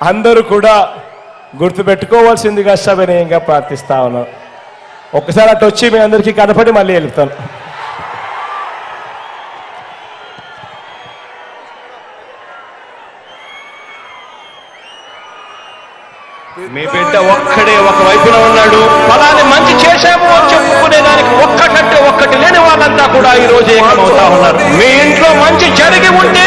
అందరూ కూడా గుర్తుపెట్టుకోవాల్సిందిగా సవినయంగా ప్రార్థిస్తా ఉన్నాను ఒక్కసారి అటు వచ్చి మీ అందరికీ కనపడి మళ్ళీ వెళ్తాను. మీ బిడ్డ ఒక్కడే ఒక వైపున ఉన్నాడు. ఫలాన్ని మంచి చేశాము అని చెప్పుకునే దానికి ఒక్కటంటే ఒక్కటి లేని వాళ్ళంతా కూడా ఈ రోజు ఏకమవుతా ఉన్నారు. మీ ఇంట్లో మంచి జరిగి ఉంటే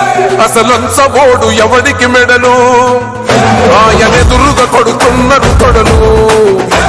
అసలంచబోడు ఎవడికి మెడలు? ఆయనెదురుగా కొడుతున్నారు తొడలు వేసుకుంటారు